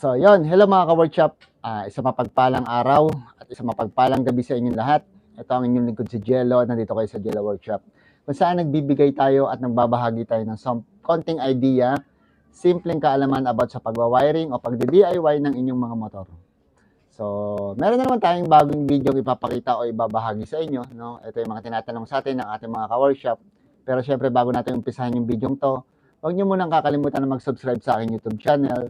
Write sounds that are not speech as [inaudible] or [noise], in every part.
So, yon Hello mga ka-workshop. Ah, isang mapagpalang araw at isang mapagpalang gabi sa inyong lahat. Ito ang inyong lingkod si Jello. Nandito kayo sa Jello Workshop. Kung saan nagbibigay tayo at nagbabahagi tayo ng some, konting idea, simpleng kaalaman about sa pagwa-wiring o pagdi-DIY ng inyong mga motor. So, meron na naman tayong bagong video ipapakita o ibabahagi sa inyo. No? Ito yung mga tinatanong sa atin ng ating mga ka-workshop. Pero syempre, bago natin umpisahan yung video to, huwag nyo munang kakalimutan na mag-subscribe sa aking YouTube channel.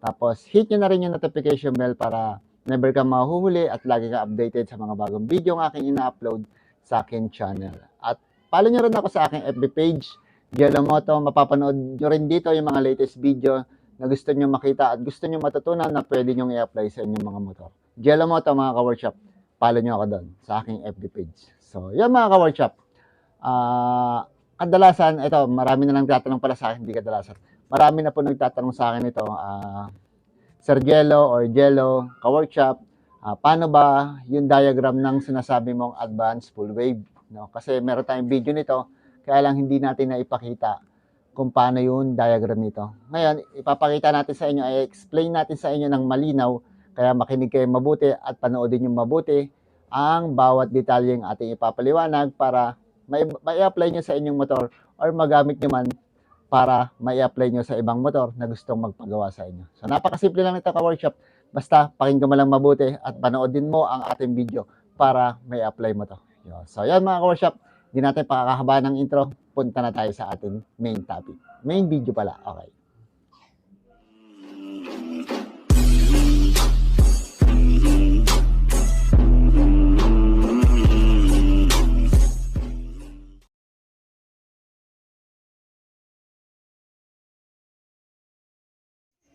Tapos, hit nyo na rin yung notification bell para never ka mahuhuli at lagi ka updated sa mga bagong video ng aking ina-upload sa aking channel. At follow nyo rin ako sa aking FB page, Jello Moto. Mapapanood nyo rin dito yung mga latest video na gusto nyo makita at gusto nyo matutunan na pwede nyo i-apply sa inyong mga motor. Jello Moto mga ka-workshop. Follow nyo ako doon sa aking FB page. So, yan mga ka-workshop. Ah, kadalasan, ito, marami na lang tatanong pala sa akin, hindi kadalasan. Marami na po nagtatanong sa akin ito, ah, Sir Jello or Jello, ka-workshop, ah, paano ba yung diagram ng sinasabi mong advanced full wave? No? Kasi meron tayong video nito, kaya lang hindi natin na ipakita kung paano yung diagram nito. Ngayon, ipapakita natin sa inyo, i-explain natin sa inyo ng malinaw, kaya makinig kayo mabuti at panoodin yung mabuti ang bawat detalyeng ating ipapaliwanag para may, may apply nyo sa inyong motor or magamit nyo man para may apply nyo sa ibang motor na gustong magpagawa sa inyo. So napakasimple lang nito ka-workshop. Basta pakinggan mo lang mabuti at panoodin mo ang ating video para may apply mo to. So yan mga ka-workshop, hindi natin pakakahaba ng intro. Punta na tayo sa ating main topic. Main video pala. Okay.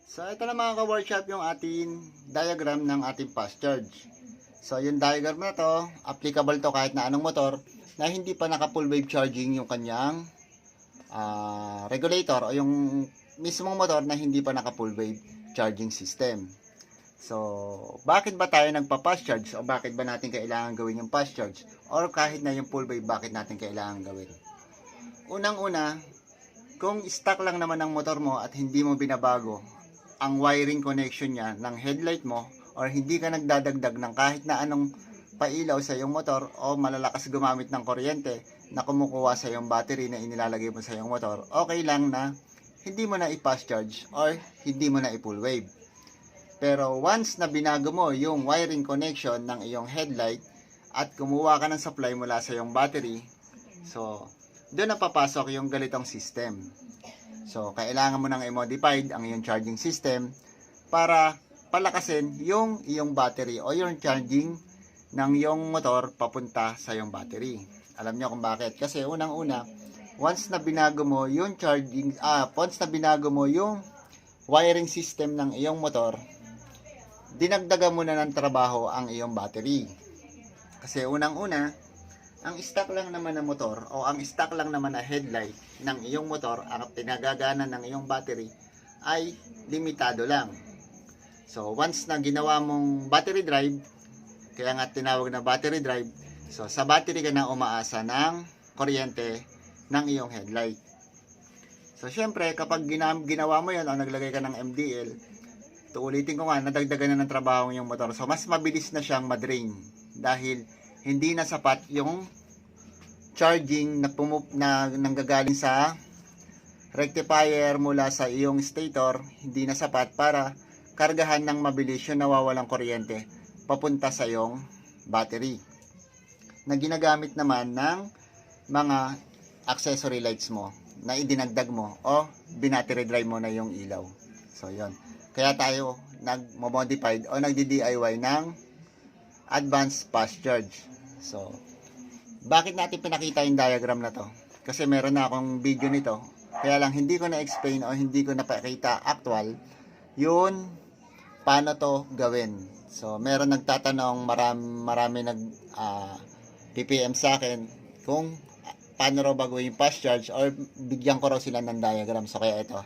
So ito na mga ka-workshop yung ating diagram ng ating fast charge. So yung diagram na to, applicable to kahit na anong motor na hindi pa naka full wave charging yung kanyang ah, regulator o yung mismong motor na hindi pa naka full wave charging system. So, bakit ba tayo nagpa-fast charge o bakit ba natin kailangan gawin yung fast charge or kahit na yung full wave bakit natin kailangan gawin? Unang-una, kung stock lang naman ang motor mo at hindi mo binabago ang wiring connection niya ng headlight mo or hindi ka nagdadagdag ng kahit na anong pailaw sa iyong motor o malalakas gumamit ng kuryente na kumukuha sa iyong battery na inilalagay mo sa iyong motor, okay lang na hindi mo na i-fast charge or hindi mo na i-full wave. Pero once na binago mo yung wiring connection ng iyong headlight at kumuha ka ng supply mula sa iyong battery, so doon na papasok yung ganitong system. So, kailangan mo nang i-modified ang iyong charging system para palakasin yung iyong battery o yung charging ng iyong motor papunta sa iyong battery. Alam niyo kung bakit? Kasi unang-una, once na binago mo yung charging, ah, once na binago mo yung wiring system ng iyong motor, dinagdagan mo na ng trabaho ang iyong battery. Kasi unang-una, ang stock lang naman na motor o ang stock lang naman na headlight ng iyong motor, ang pinagagana ng iyong battery ay limitado lang. So, once na ginawa mong battery drive, kaya nga tinawag na battery drive, so sa battery ka na umaasa ng kuryente ng iyong headlight. So, syempre, kapag gina- ginawa mo yan o naglagay ka ng MDL, to ulitin ko nga, nadagdagan na ng trabaho yung motor. So, mas mabilis na siyang madrain dahil hindi na sapat yung charging na pumup na nanggagaling sa rectifier mula sa iyong stator hindi na sapat para kargahan ng mabilis yung nawawalang kuryente papunta sa iyong battery na ginagamit naman ng mga accessory lights mo na idinagdag mo o binattery drive mo na yung ilaw. So, yon Kaya tayo nag-modified o nagdi-DIY ng advanced fast charge. So, bakit natin pinakita yung diagram na to? Kasi meron na akong video nito. Kaya lang hindi ko na-explain o hindi ko napakita actual yun paano to gawin. So, meron nagtatanong, marami, marami nag ah, PPM sa akin kung paano raw bago yung fast charge or bigyan ko raw sila ng diagram. So, kaya ito,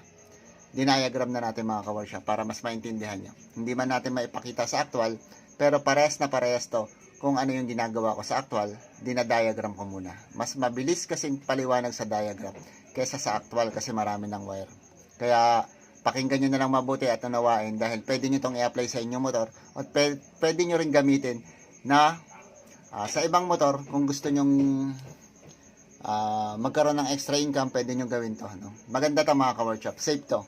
diniagram na natin mga ka-workshop para mas maintindihan nyo. Hindi man natin maipakita sa actual, pero parehas na parehas to kung ano yung ginagawa ko sa actual, dinadiagram ko muna. Mas mabilis kasing paliwanag sa diagram kaysa sa actual kasi marami ng wire. Kaya pakinggan nyo na lang mabuti at unawain dahil pwede nyo itong i-apply sa inyong motor at pwede, nyo rin gamitin na ah, sa ibang motor kung gusto nyong ah, magkaroon ng extra income, pwede nyo gawin to. No? Maganda to mga ka-workshop. Safe to.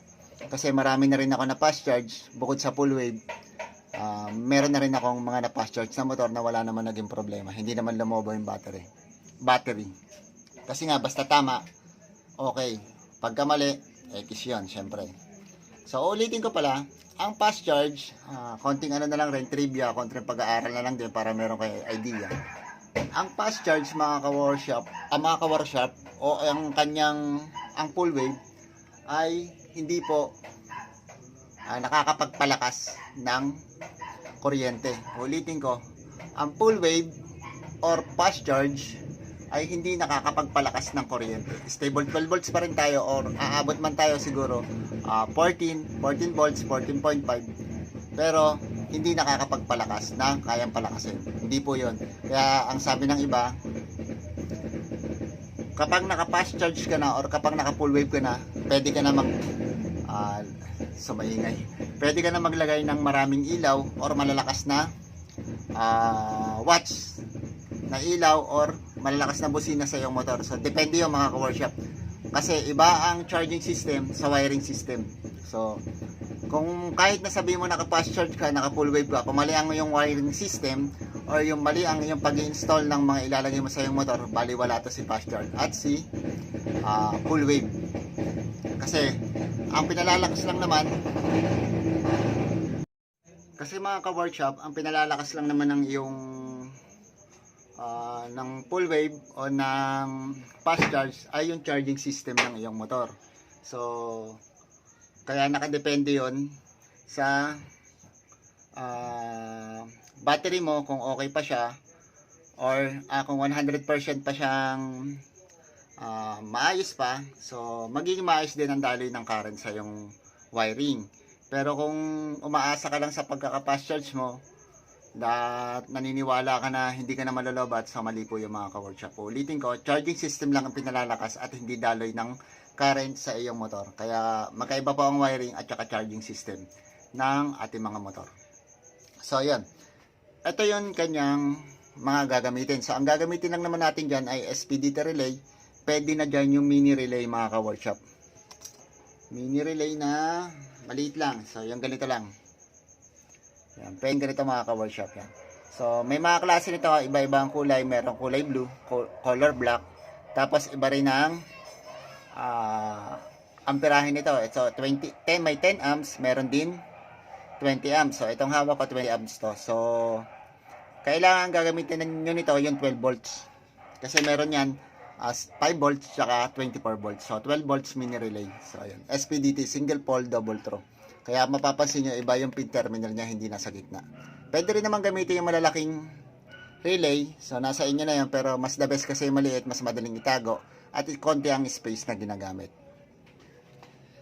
Kasi marami na rin ako na fast charge bukod sa full wave. Ah, meron na rin akong mga na fast charge na motor na wala naman naging problema. Hindi naman lumobo yung battery. Battery. Kasi nga, basta tama, okay. Pagka mali, X yun, syempre. So, ulitin ko pala, ang fast charge, ah, konting ano na lang rin, trivia, konting pag-aaral na lang din para meron kayo idea. Ang fast charge mga ka-workshop, ang mga ka-workshop, o ang kanyang, ang full wave, ay hindi po ah, nakakapagpalakas ng kuryente. Ulitin ko, ang full wave or fast charge ay hindi nakakapagpalakas ng kuryente. Stable 12 volts pa rin tayo or aabot man tayo siguro ah, 14, 14 volts, 14.5. Pero hindi nakakapagpalakas na kayang palakasin. Hindi po 'yon. Kaya ang sabi ng iba, kapag naka-fast charge ka na or kapag naka-full wave ka na, pwede ka na mag ah, sumaingay. Pwede ka na maglagay ng maraming ilaw or malalakas na ah, watch na ilaw or malalakas na busina sa iyong motor. So, depende yung mga ka-workshop. Kasi iba ang charging system sa wiring system. So, kung kahit na sabihin mo naka-fast charge ka, naka-full wave ka, kung mali ang yung wiring system or yung mali ang yung pag-install ng mga ilalagay mo sa iyong motor, bali wala to si fast charge at si ah, full wave. Kasi, ang pinalalakas lang naman kasi mga ka-workshop, ang pinalalakas lang naman ng iyong ah, ng full wave o ng fast charge ay yung charging system ng iyong motor. So, kaya nakadepende yon sa ah, battery mo kung okay pa siya or ah, kung 100% pa siyang ah, maayos pa. So, magiging maayos din ang daloy ng current sa iyong wiring. Pero kung umaasa ka lang sa pagkaka-fast charge mo, na naniniwala ka na hindi ka na malolobat sa mali po yung mga ka-workshop. Ulitin ko, charging system lang ang pinalalakas at hindi daloy ng current sa iyong motor. Kaya magkaiba po ang wiring at saka charging system ng ating mga motor. So, yun. Ito yung kanyang mga gagamitin. So, ang gagamitin lang naman natin dyan ay SPDT relay. Pwede na dyan yung mini relay mga ka-workshop. Mini relay na maliit lang. So, yung ganito lang. Yan, pwede ganito mga ka-workshop yan. So, may mga klase nito, iba-iba ang kulay. Merong kulay blue, co- color black. Tapos, iba rin ang ah amperahe nito. So, 20, 10, may 10 amps. Meron din 20 amps. So, itong hawak ko 20 amps to. So, kailangan gagamitin nyo nito yung 12 volts. Kasi meron yan as 5 volts tsaka 24 volts. So, 12 volts mini relay. So, ayun. SPDT, single pole, double throw. Kaya mapapansin nyo, iba yung pin terminal niya, hindi nasa gitna. Pwede rin naman gamitin yung malalaking relay. So, nasa inyo na yun. Pero mas the best kasi maliit, mas madaling itago. At konti ang space na ginagamit.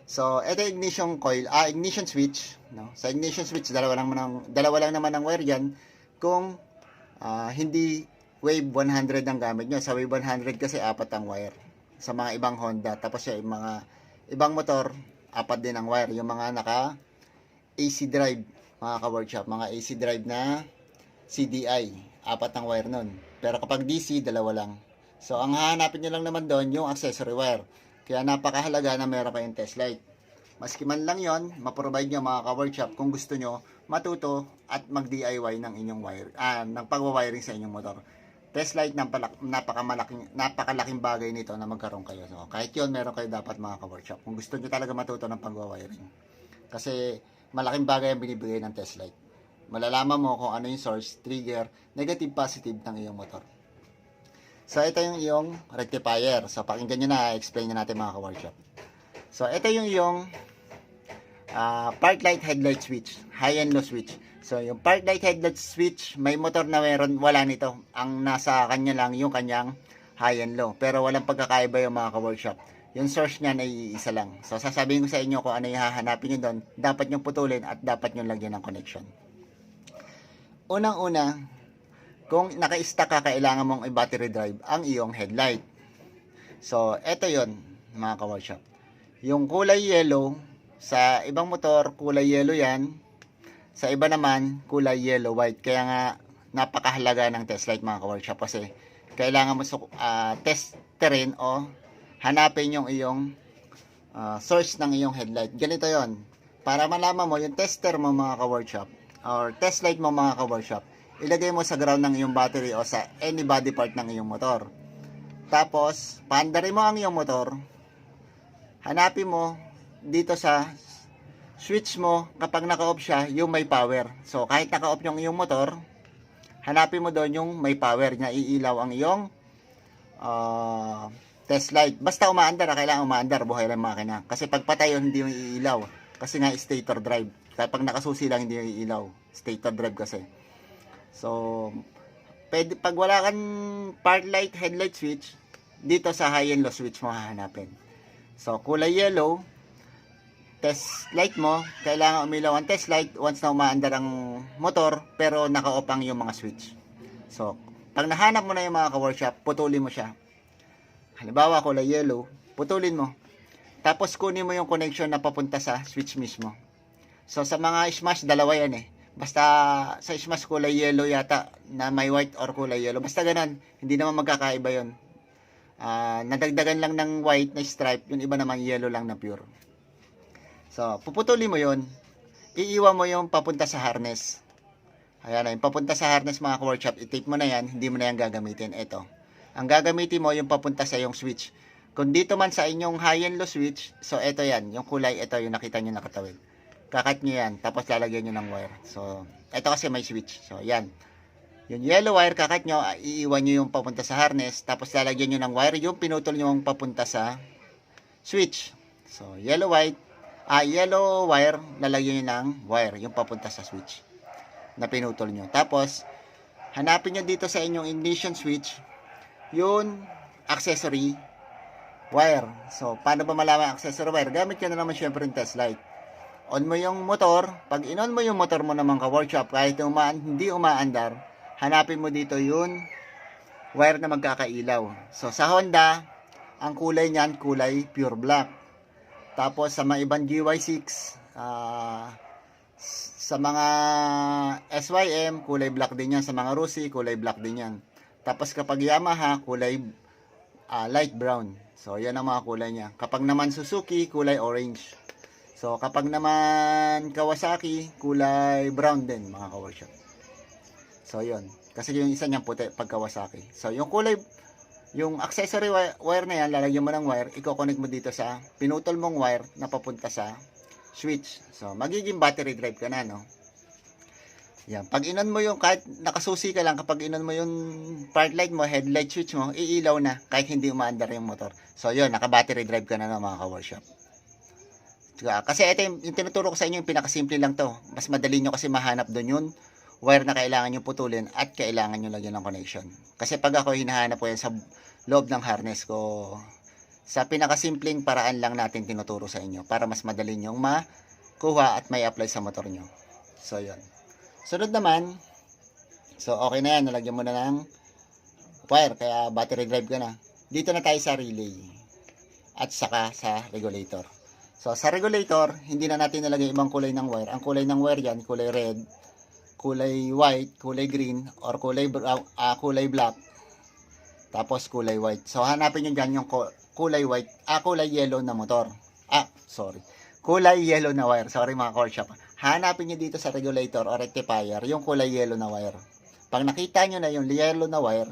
So, ito ignition coil, ah, ignition switch, no? Sa ignition switch, dalawa lang naman ang, dalawa lang naman ang wire diyan kung ah, hindi wave 100 ang gamit nyo. Sa wave 100 kasi apat ang wire. Sa mga ibang Honda, tapos yung mga ibang motor, apat din ang wire. Yung mga naka AC drive, mga ka-workshop, mga AC drive na CDI, apat ang wire nun. Pero kapag DC, dalawa lang. So, ang hahanapin nyo lang naman doon, yung accessory wire. Kaya napakahalaga na meron kayong test light. Maski man lang yon, maprovide nyo mga ka-workshop kung gusto nyo matuto at mag-DIY ng inyong wire, ah, ng pagwawiring sa inyong motor. Test light ng palak, napakalaking bagay nito na magkaroon kayo. So, kahit yon meron kayo dapat mga ka-workshop. Kung gusto nyo talaga matuto ng pagwawiring. Kasi malaking bagay ang binibigay ng test light. Malalaman mo kung ano yung source, trigger, negative, positive ng iyong motor. So, ito yung iyong rectifier. So, pakinggan nyo na, explain na natin mga ka-workshop. So, ito yung iyong ah, park light headlight switch, high and low switch. So, yung park light headlight switch, may motor na meron, wala nito. Ang nasa kanya lang yung kanyang high and low. Pero walang pagkakaiba yung mga ka-workshop. Yung source niyan ay isa lang. So, sasabihin ko sa inyo kung ano yung hahanapin nyo doon. Dapat nyo putulin at dapat nyo lagyan ng connection. Unang-una, kung naka-stack ka, kailangan mong i-battery drive ang iyong headlight. So, eto yon mga ka-workshop. Yung kulay yellow, Sa ibang motor, kulay yellow yan. Sa iba naman, kulay yellow white. Kaya nga, napakahalaga ng test light mga ka-workshop kasi kailangan mo su- ah, testerin o hanapin yung iyong ah, source ng iyong headlight. Ganito yon Para malaman mo yung tester mo mga ka-workshop or test light mo mga ka-workshop, ilagay mo sa ground ng iyong battery o sa any body part ng iyong motor. Tapos, paandarin mo ang iyong motor, hanapin mo dito sa switch mo, kapag naka-off siya, yung may power. So, kahit naka-off yung iyong motor, hanapin mo doon yung may power na iilaw ang iyong ah, test light. Basta umaandar, kailangan umaandar, buhay lang makina. Kasi pag patay yun, hindi yung iilaw. Kasi nga, stator drive. Kapag nakasusi lang, hindi yung iilaw. Stator drive kasi. So, pwede, pag wala kang park light, headlight switch, dito sa high and low switch mo hahanapin. So, kulay yellow, test light mo, kailangan umilaw ang test light once na umaandar ang motor, pero naka-off yung mga switch. So, pag nahanap mo na yung mga ka-workshop, putulin mo siya. Halimbawa, kulay yellow, putulin mo. Tapos kunin mo yung connection na papunta sa switch mismo. So, sa mga smash, dalawa yan eh. Basta sa smash kulay yellow yata na may white or kulay yellow. Basta ganun, hindi naman magkakaiba yon. Ah, nadagdagan lang ng white na stripe, yung iba naman yellow lang na pure. So, puputulin mo yon. Iiwan mo yung papunta sa harness. Ayan na, yung papunta sa harness mga workshop, i-tape mo na yan, hindi mo na yan gagamitin. Ito. Ang gagamitin mo yung papunta sa yung switch. Kung dito man sa inyong high and low switch, so ito yan, yung kulay, ito yung nakita nyo nakatawid. Kakat nyo yan, tapos lalagyan nyo ng wire. So, ito kasi may switch. So, yan. Yung yellow wire, kakat nyo, ah, iiwan nyo yung papunta sa harness, tapos lalagyan nyo ng wire, yung pinutol nyo yung papunta sa switch. So, yellow white, ah, yellow wire, lalagyan nyo ng wire, yung papunta sa switch na pinutol nyo. Tapos, hanapin nyo dito sa inyong ignition switch, yung accessory wire. So, paano ba malaman accessory wire? Gamit ka na naman syempre yung test light. On mo yung motor, pag in-on mo yung motor mo naman ka-workshop, kahit umaan, hindi umaandar, hanapin mo dito yung wire na magkakailaw. So, sa Honda, ang kulay niyan, kulay pure black. Tapos, sa mga ibang GY6, ah, sa mga SYM, kulay black din yan. Sa mga Rusi, kulay black din yan. Tapos kapag Yamaha, kulay ah, light brown. So, yan ang mga kulay niya. Kapag naman Suzuki, kulay orange. So, kapag naman Kawasaki, kulay brown din, mga ka-workshop. So, yun. Kasi yung isa niyang puti pag Kawasaki. So, yung kulay, yung accessory wi- wire na yan, lalagyan mo ng wire, i-connect mo dito sa pinutol mong wire na papunta sa switch. So, magiging battery drive ka na, no? Yan. Pag inon mo yung, kahit nakasusi ka lang, kapag inon mo yung park light mo, headlight switch mo, iilaw na, kahit hindi umaandar yung motor. So, yun, naka-battery drive ka na, no, mga ka-workshop. Kasi ito yung, yung tinuturo ko sa inyo, yung pinakasimple lang to. Mas madali nyo kasi mahanap doon yun wire na kailangan nyo putulin at kailangan nyo lagyan ng connection. Kasi pag ako hinahanap ko yan sa loob ng harness ko, sa pinakasimpleng paraan lang natin tinuturo sa inyo para mas madali nyong makuha at may apply sa motor nyo. So, yun. Sunod naman, so okay na yan, nalagyan mo na ng wire, kaya battery drive ka na. Dito na tayo sa relay at saka sa regulator. So, sa regulator, hindi na natin nalagay ibang kulay ng wire. Ang kulay ng wire yan, kulay red, kulay white, kulay green, or kulay brown, ah, kulay black, tapos kulay white. So, hanapin nyo dyan yung ku- kulay white, ah, kulay yellow na motor. Ah, sorry. Kulay yellow na wire. Sorry mga core shop. Hanapin nyo dito sa regulator o rectifier yung kulay yellow na wire. Pag nakita nyo na yung yellow na wire,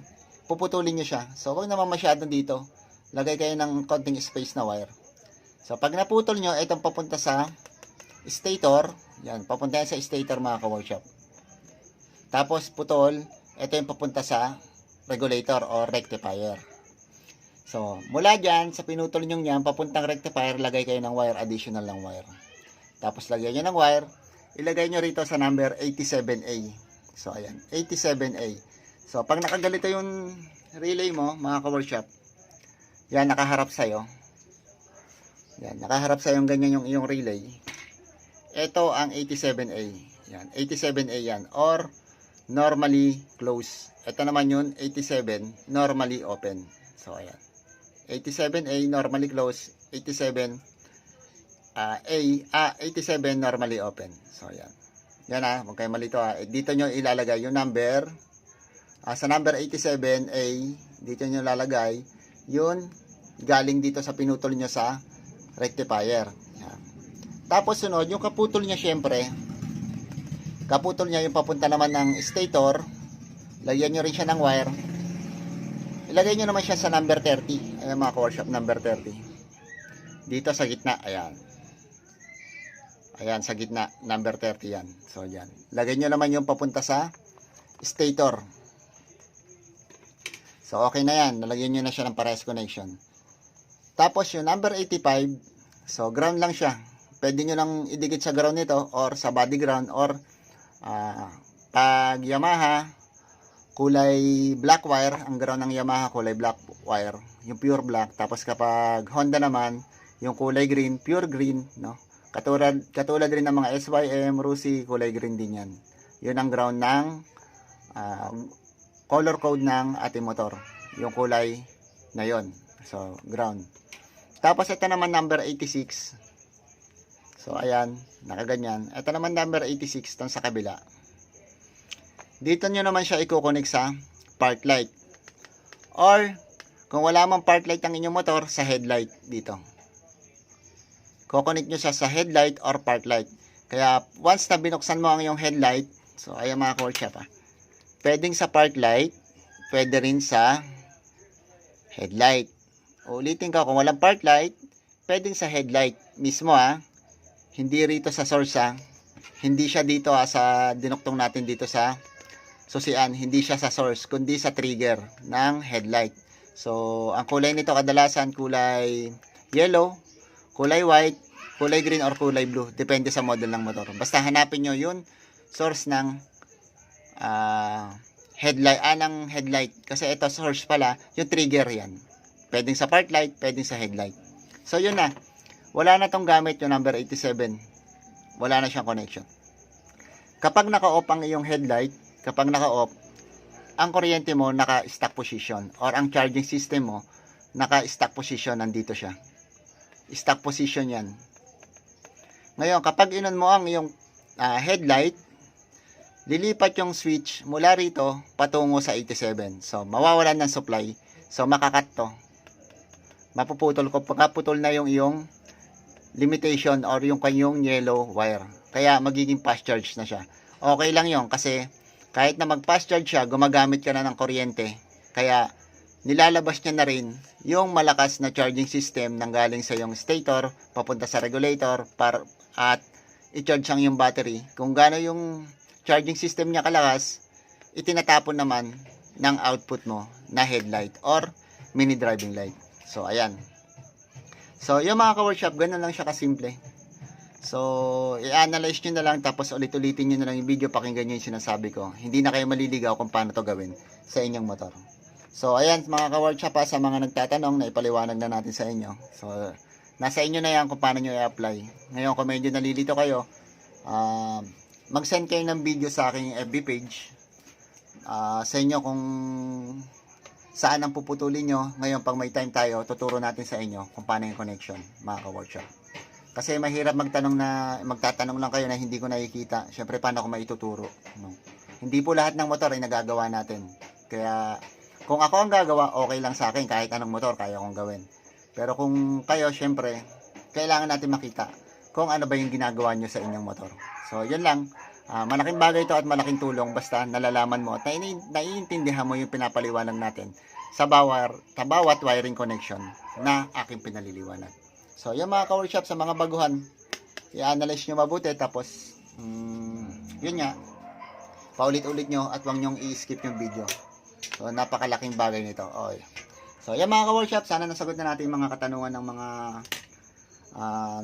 puputulin nyo siya. So, huwag naman masyado dito. Lagay kayo ng konting space na wire. So, pag naputol nyo, itong papunta sa stator. Yan, papunta sa stator mga ka-workshop. Tapos putol, ito yung papunta sa regulator o rectifier. So, mula dyan, sa pinutol nyo yan, papuntang rectifier, lagay kayo ng wire, additional ng wire. Tapos lagyan nyo ng wire, ilagay nyo rito sa number 87A. So, ayan, 87A. So, pag nakagalito yung relay mo, mga ka-workshop, yan, nakaharap sa'yo. Yan, nakaharap sa'yo ganyan yung iyong relay. Ito ang 87A. Yan, 87A yan. Or, normally close. Ito naman yun, 87, normally open. So, ayan. 87A, normally close. 87, ah, A, ah, 87 normally open. So, yan. Yan ah, huwag kayo malito ah. Eh, Dito nyo ilalagay yung number. Ah, sa number 87A, dito nyo lalagay yun galing dito sa pinutol nyo sa rectifier. Yan. Tapos sunod, yung kaputol niya syempre, kaputol niya yung papunta naman ng stator, lagyan nyo rin siya ng wire. Ilagay nyo naman siya sa number 30. Ayan mga workshop number 30. Dito sa gitna, ayan. Ayan, sa gitna, number 30 yan. So, yan. Lagay nyo naman yung papunta sa stator. So, okay na yan. Nalagyan nyo na siya ng pares connection. Tapos, yung number 85, so, ground lang siya. Pwede nyo lang idikit sa ground nito or sa body ground or ah, pag Yamaha, kulay black wire, ang ground ng Yamaha kulay black wire, yung pure black. Tapos kapag Honda naman, yung kulay green, pure green, no? Katulad, katulad rin ng mga SYM, Rusi, kulay green din yan. Yun ang ground ng ah, color code ng ating motor. Yung kulay na yon. So, ground. Tapos ito naman number 86. So, ayan, nakaganyan. Ito naman number 86, itong sa kabila. Dito nyo naman siya i-connect sa park light. Or, kung wala mang park light ang inyong motor, sa headlight dito. Kukonek nyo siya sa headlight or park light. Kaya, once na binuksan mo ang iyong headlight, so, ayan mga workshop ah. Pwedeng sa park light, pwede rin sa headlight. Ulitin ko, kung walang park light, pwedeng sa headlight mismo ah. Hindi rito sa source ah. Hindi siya dito ah, sa dinuktong natin dito sa susian, hindi siya sa source, kundi sa trigger ng headlight. So, ang kulay nito kadalasan kulay yellow, kulay white, kulay green, or kulay blue. Depende sa model ng motor. Basta hanapin nyo yung source ng ah, headlight, ah, ng headlight. Kasi ito source pala, yung trigger yan. Pwedeng sa park light, pwedeng sa headlight. So, yun na. Wala na tong gamit yung number 87. Wala na siyang connection. Kapag naka-off ang iyong headlight, kapag naka-off, ang kuryente mo naka-stack position or ang charging system mo naka-stack position nandito siya. Stack position yan. Ngayon, kapag inon mo ang iyong ah, headlight, lilipat yung switch mula rito patungo sa 87. So, mawawalan ng supply. So, makakat to. Mapuputol ko. Pagkaputol na yung iyong limitation or yung kanyong yellow wire. Kaya, magiging fast charge na siya. Okay lang yon kasi kahit na mag-fast charge siya, gumagamit ka na ng kuryente. Kaya, nilalabas niya na rin yung malakas na charging system nang galing sa yung stator, papunta sa regulator, par, at i-charge ang yung battery. Kung gaano yung charging system niya kalakas, itinatapon naman ng output mo na headlight or mini driving light. So, ayan. So, yung mga ka-workshop, ganun lang siya kasimple. So, i-analyze nyo na lang tapos ulit-ulitin nyo na lang yung video pakinggan nyo yung sinasabi ko. Hindi na kayo maliligaw kung paano to gawin sa inyong motor. So, ayan mga ka-workshop ha, sa mga nagtatanong na ipaliwanag na natin sa inyo. So, nasa inyo na yan kung paano nyo i-apply. Ngayon, kung medyo nalilito kayo, ah, mag-send kayo ng video sa aking FB page ah, sa inyo kung saan ang puputulin nyo. Ngayon, pag may time tayo, tuturo natin sa inyo kung paano yung connection, mga ka-workshop. Kasi mahirap magtanong na, magtatanong lang kayo na hindi ko nakikita. Siyempre, paano ko maituturo? No? Hindi po lahat ng motor ay nagagawa natin. Kaya, kung ako ang gagawa, okay lang sa akin. Kahit anong motor, kaya kong gawin. Pero kung kayo, siyempre, kailangan natin makita kung ano ba yung ginagawa nyo sa inyong motor. So, yun lang. Ah, malaking bagay ito at malaking tulong basta nalalaman mo at nai- naiintindihan mo yung pinapaliwanag natin sa bawat, sa bawat wiring connection na aking pinaliliwanag. So, yung mga ka-workshop sa mga baguhan, i-analyze nyo mabuti tapos, mm, yun nga, paulit-ulit nyo at huwag nyong i-skip yung video. So, napakalaking bagay nito. Okay. So, yan mga ka-workshop, sana nasagot na natin yung mga katanungan ng mga ah,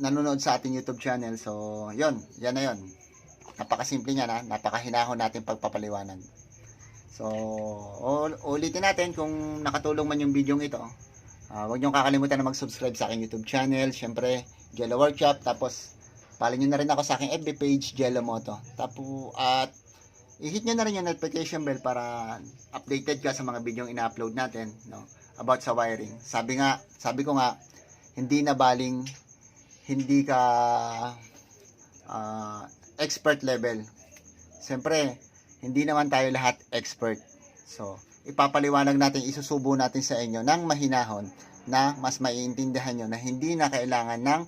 nanonood sa ating YouTube channel. So, yun, yan na yun. Napakasimple niya na, napakahinahon natin pagpapaliwanag. So, ul- ulitin natin kung nakatulong man yung video ito. Ah, huwag niyong kakalimutan na mag-subscribe sa aking YouTube channel. Siyempre, Jello Workshop. Tapos, follow niyo na rin ako sa aking FB page, Jello Moto. Tapos, at i-hit niyo na rin yung notification bell para updated ka sa mga video yung ina-upload natin, no? About sa wiring. Sabi nga, sabi ko nga, hindi na baling hindi ka ah, expert level. Siyempre, hindi naman tayo lahat expert. So, ipapaliwanag natin, isusubo natin sa inyo ng mahinahon na mas maiintindihan nyo na hindi na kailangan ng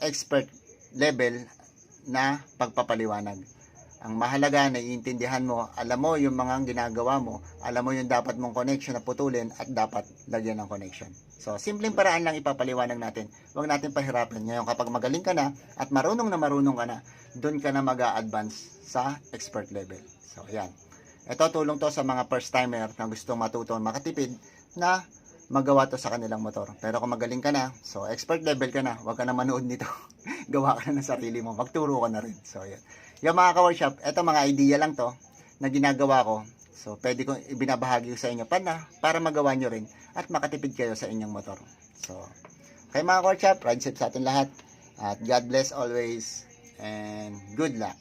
expert level na pagpapaliwanag. Ang mahalaga, naiintindihan mo, alam mo yung mga ginagawa mo, alam mo yung dapat mong connection na putulin at dapat lagyan ng connection. So, simpleng paraan lang ipapaliwanag natin. Huwag natin pahirapan. Ngayon, kapag magaling ka na at marunong na marunong ka na, doon ka na mag advance sa expert level. So, yan. Ito, tulong to sa mga first timer na gustong matuto makatipid na magawa to sa kanilang motor. Pero kung magaling ka na, so expert level ka na, huwag ka na manood nito. [laughs] Gawa ka na ng sarili mo. Magturo ka na rin. So, yan. Yung mga ka-workshop, ito mga idea lang to na ginagawa ko. So, pwede kong ibinabahagi ko sa inyo para, para magawa nyo rin at makatipid kayo sa inyong motor. So, kay mga ka-workshop, ride safe sa atin lahat. At God bless always and good luck.